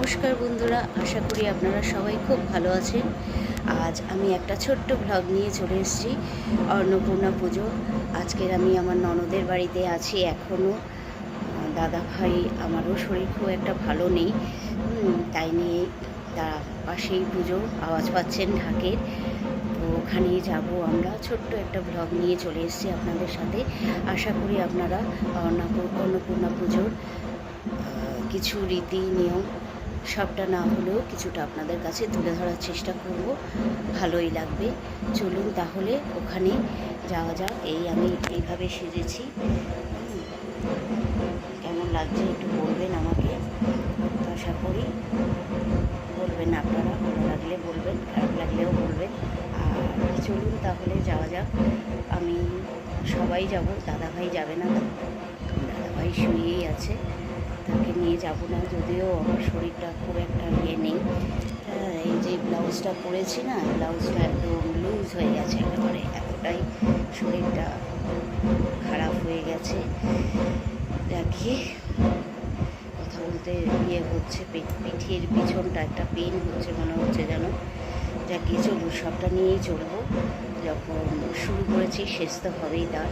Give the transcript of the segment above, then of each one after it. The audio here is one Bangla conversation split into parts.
নমস্কার বন্ধুরা, আশা করি আপনারা সবাই খুব ভালো আছেন। আজ আমি একটা ছোট্ট ব্লগ নিয়ে চলে এসেছি, অন্নপূর্ণা পুজো। আজকের আমি আমার ননদের বাড়িতে আছি এখনও দাদা ভাই, আমারও শরীর খুব একটা ভালো নেই। তাই নিয়ে তার পাশেই পুজো, আওয়াজ পাচ্ছেন ঢাকের। তো ওখানে যাব আমরা। ছোট্ট একটা ব্লগ নিয়ে চলে এসেছি আপনাদের সাথে। আশা করি আপনারা অন্নপূর্ণা পুজোর কিছু রীতি নিয়ম সবটা না হলেও কিছুটা আপনাদের কাছে তুলে ধরার চেষ্টা করব। ভালোই লাগবে। চলুন তাহলে ওখানে যাওয়া যাক। এই আমি এইভাবে সেজেছি। কেমন লাগছে একটু বলবেন আমাকে। আশা করি বলবেন আপনারা, ভালো লাগলে বলবেন, খারাপ লাগলেও বলবেন। আর চলুন তাহলে যাওয়া যাক। আমি সবাই যাব, দাদাভাই যাবে না দাদাভাই শুয়েই আছে। তাকে নিয়ে যাব না, যদিও আমার শরীরটা খুব একটা ইয়ে নেই। এই যে ব্লাউজটা পরেছি না, ব্লাউজটা একদম লুজ হয়ে গেছে একেবারে, এতটাই শরীরটা খারাপ হয়ে গেছে। রাখি কথা বলতে ইয়ে হচ্ছে পিঠের পিছনটা একটা পেন হচ্ছে, মনে হচ্ছে যেন। যাকে চলুন সবটা নিয়েই চলবো। যখন শুরু করেছি, শেষ তো হবেই তার।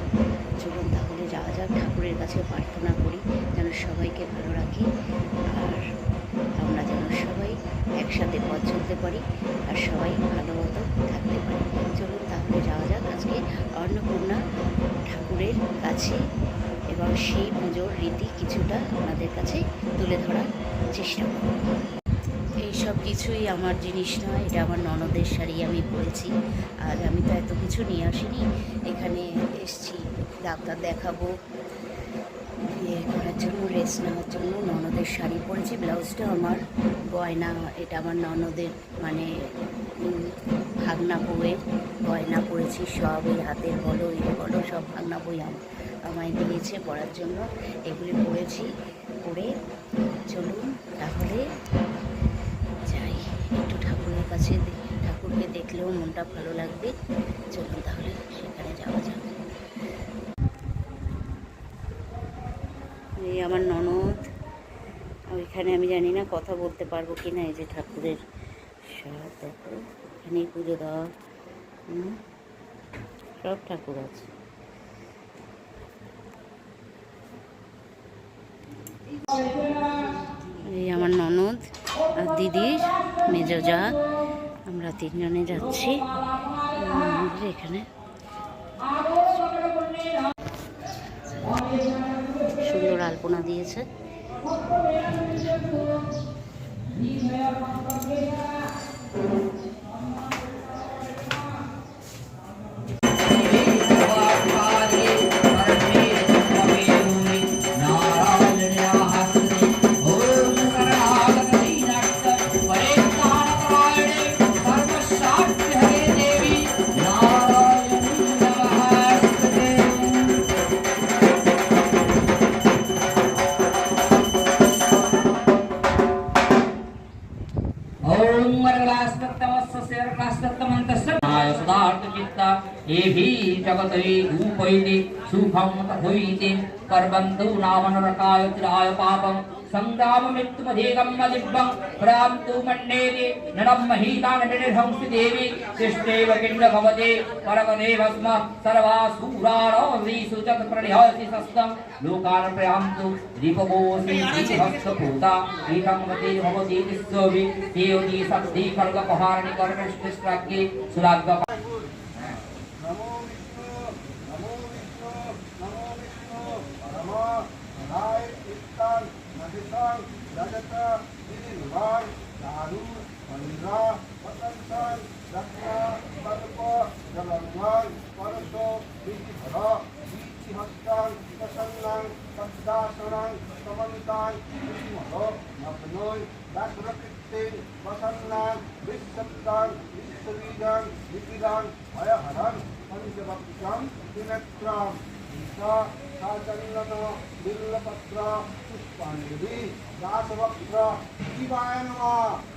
চলুন তাহলে যা যাক, ঠাকুরের কাছে প্রার্থনা করি, যেন সবাইকে ভালো রাখি, আর আমরা যেন সবাই একসাথে পথ চলতে পারি, আর সবাই ভালো মতো থাকতে পারি। চলুন তাহলে যাওয়া যাক, আজকে অন্নপূর্ণা ঠাকুরের কাছে এবং সেই পুজোর রীতি কিছুটা আপনাদের কাছে তুলে ধরার চেষ্টা করব। সব কিছুই আমার জিনিস নয়, এটা আমার ননদের শাড়ি আমি পরেছি আর আমি তো এত কিছু নিয়ে আসিনি, এখানে এসছি, ডাক্তার দেখাবো ইয়ে করার জন্য রেস্ট নেওয়ার জন্য, ননদের শাড়ি পরেছি, ব্লাউজটা আমার, গয়না, এটা আমার ননদের মানে ভাগনা বউয়ের গয়না পরেছি, সব এই হাতের বলো ইয়ে বলো, সব ভাগনা বই আম- আমায় দিয়েছে পরার জন্য, এগুলি পরেছি, পরে চলুন তাহলে কাছে ঠাকুরকে দেখলেও মনটা ভালো লাগবে। চলুন তাহলে সেখানে যাওয়া যাক। এই আমার ননদ। ওইখানে আমি জানি না কথা বলতে পারব কি না এই যে ঠাকুরের সব দেখো এখানেই পুজো দেওয়া সব ঠাকুর আছে। এই আমার ননদ আর দিদির মেজো যা। আমরা তিনজনে যাচ্ছি। এখানে সুন্দর আলপনা দিয়েছে। ओम एही जगते भूपैते शुभम हुईते कर्बंधु नाम नरकाय त्राय पापम संग्राम मृत्युमधेगम दिव्यं प्राप्तु मण्डेरे नरं महीतान निर्हंसि देवी। तिष्ठेव किण्ड भवते। परमदेव स्म। सर्वासुरारो श्रीसुजत प्रणिहसि सस्तं लोकान् प्रयांतु दीपकोऽसि हस्तपूता एतं मते भवति विश्ववि देवती शक्ति खड्गपहारणि कर्णश्चिष्टाग्ये सुलाग्गपा दारु पंद्रा वसंतान रत्ना सर्प जलवान परसो विधिधर वीचिहस्तान प्रसन्नान पद्दासनान समन्तान विष्णुहर नग्नोय व्याघ्रकृत्तेन वसन्नान विश्वप्तान विश्वबीजान विपिदान भयहरन पंचवक्त्रम त्रिनेत्रम गीता साचंदन बिल्लपत्र पुष्पांजलि दासवक्त्र शिवाय नमः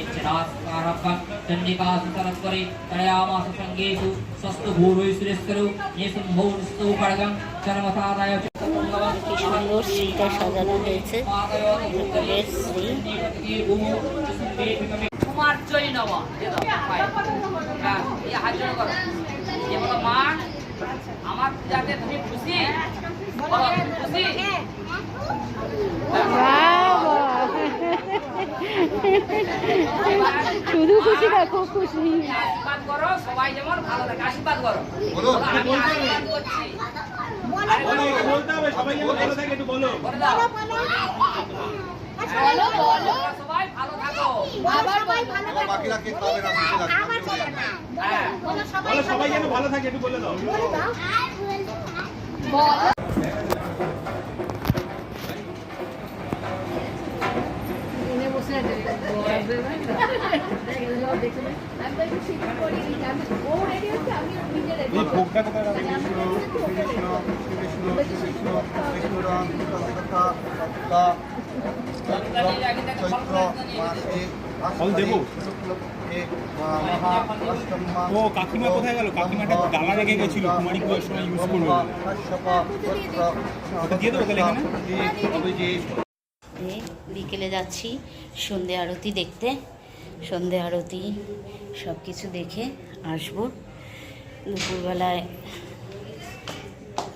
इच्छास्कारकं चण्डिकासु सरस्वरे तडयामास सङ्गेषु स्वस्तु भूर्वै सुरेश्वरो निसम्भो निस्तौ खड्गं चर्मसादाय च কি সুন্দর শ্রীটা সাজানো হয়েছে ঠাকুরের শ্রী কুমার জয় নব হ্যাঁ এই হাত জোড় করো যে বলো মা আমার যাতে তুমি খুশি বলো খুশি শুধু খুশি খুব খুশি। আশীর্বাদ করো সবাই যেমন ভালো থাকে আশীর্বাদ করো। বলো, আমি আশীর্বাদ করছি। বলতে হবে সবাই যেন ভালো থাকে একটু বলো। বলে দাও। তোমরা সবাই ভালো থাকো। বাকিরা কে খাবে না বেশি লাগবে হ্যাঁ। বলো সবাই যেন ভালো থাকে একটু বলে দাও। এই ভোগটা কোথায় রাখবে? কৃষ্ণ কৃষ্ণ কৃষ্ণ কৃষ্ণ কৃষ্ণ রাম কথা সত্তা চৈত্র মাসে ফল দেবো? শুক্লপক্ষে মহা অষ্টম মাস ও কাকিমা কোথায় গেল কাকিমাটা ডালা রেখে গেছিল কুমারী পুজোর সময় ইউজ করবে। দিয়ে দেবো তাহলে এখানে? অভিজিৎ বিকেলে যাচ্ছি সন্ধে আরতি দেখতে। সন্ধে আরতি সব কিছু দেখে আসব। দুপুরবেলায়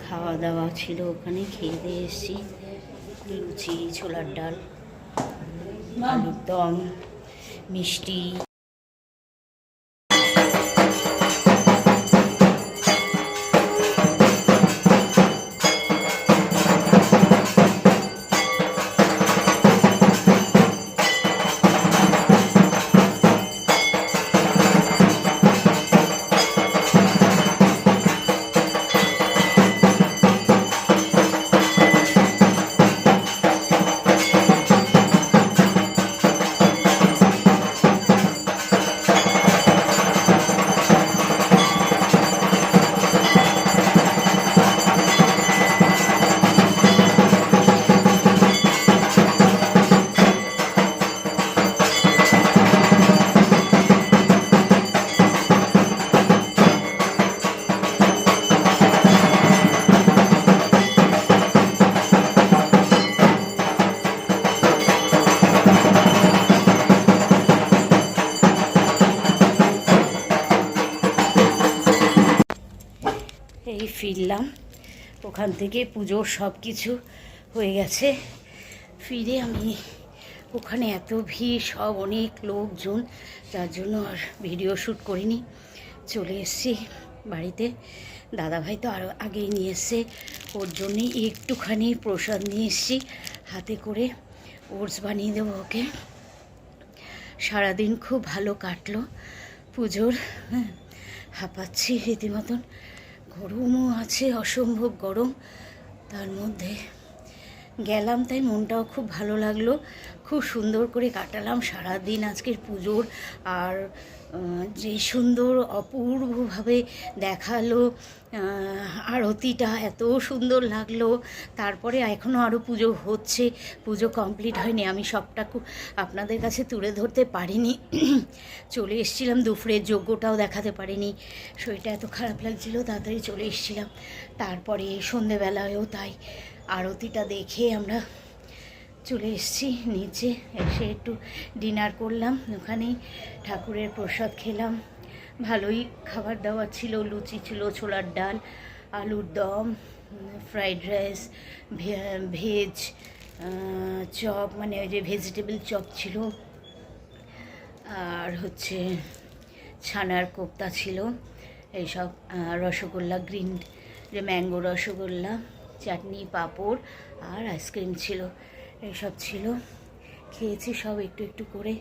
খাওয়া দাওয়া ছিল ওখানে খেয়ে দিয়ে এসেছি। লুচি ছোলার ডাল আলুর দম মিষ্টি। ফিরলাম। ওখান থেকে পুজোর সব কিছু হয়ে গেছে। ফিরে আমি ওখানে এত ভিড়, সব অনেক লোকজন, যার জন্য আর ভিডিও শ্যুট করিনি। চলে এসেছি বাড়িতে। দাদাভাই তো আরও আগেই নিয়ে এসছে। ওর জন্যই একটুখানি প্রসাদ নিয়ে এসেছি। হাতে করে ওটস বানিয়ে দেবো ওকে। সারাদিন খুব ভালো কাটলো পুজোর। হ্যাঁ হাঁপাচ্ছি রীতিমতন। গরমও আছে, অসম্ভব গরম। তার মধ্যে গেলাম, তাই মনটাও খুব ভালো লাগল। খুব সুন্দর করে কাটালাম সারা দিন আজকের পুজোর। আর যে সুন্দর অপূর্বভাবে দেখাল আরতিটা এত সুন্দর লাগল। তারপরে এখনও আরও পুজো হচ্ছে, পুজো কমপ্লিট হয়নি, আমি সবটা আপনাদের কাছে তুলে ধরতে পারিনি। চলে এসেছিলাম, দুপুরের যজ্ঞটাও দেখাতে পারিনি। শরীরটা এত খারাপ লাগছিল, তাড়াতাড়ি চলে এসেছিলাম। তারপরে সন্ধেবেলায়ও তাই, আরতিটা দেখে আমরা চলে এসেছি নিচে এসে একটু ডিনার করলাম। ওখানেই ঠাকুরের প্রসাদ খেলাম। ভালোই খাবার দাবার ছিল, লুচি ছিল, ছোলার ডাল, আলুর দম ফ্রাইড রাইস ভেজ চপ মানে ওই যে ভেজিটেবল চপ ছিল। আর হচ্ছে ছানার কোপ্তা ছিল। এইসব রসগোল্লা গ্রিন যে ম্যাঙ্গো রসগোল্লা, চাটনি, পাঁপড় আর আইসক্রিম ছিল। এইসব ছিল। খেয়েছি সব একটু একটু করে।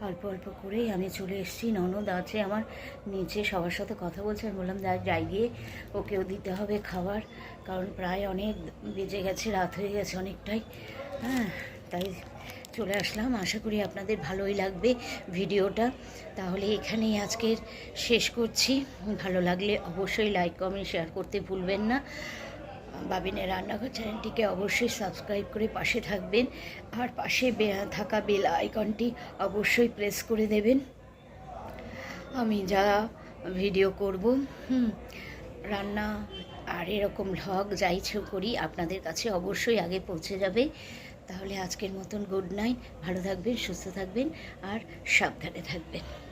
অল্প অল্প করেই আমি চলে এসেছি। ননদ আছে আমার নিচে, সবার সাথে কথা বলছে। আমি বললাম, যা, যাই গিয়ে ওকেও দিতে হবে খাবার। কারণ প্রায় অনেক বেজে গেছে, রাত হয়ে গেছে অনেকটাই। হ্যাঁ তাই চলে আসলাম। আশা করি আপনাদের ভালোই লাগবে ভিডিওটা। তাহলে এখানেই আজকের শেষ করছি। ভালো লাগলে অবশ্যই লাইক, কমেন্ট, শেয়ার করতে ভুলবেন না। বাবিনের রান্নাঘর চ্যানেলটিকে অবশ্যই সাবস্ক্রাইব করে পাশে থাকবেন। আর পাশে থাকা বেল আইকনটি অবশ্যই প্রেস করে দেবেন। আমি যা ভিডিও করব হুম, রান্না আর এরকম ভ্লগ যাই ছ- করি আপনাদের কাছে অবশ্যই আগে পৌঁছে যাবে। তাহলে আজকের মতন গুড নাইট ভালো থাকবেন সুস্থ থাকবেন আর সাবধানে থাকবেন।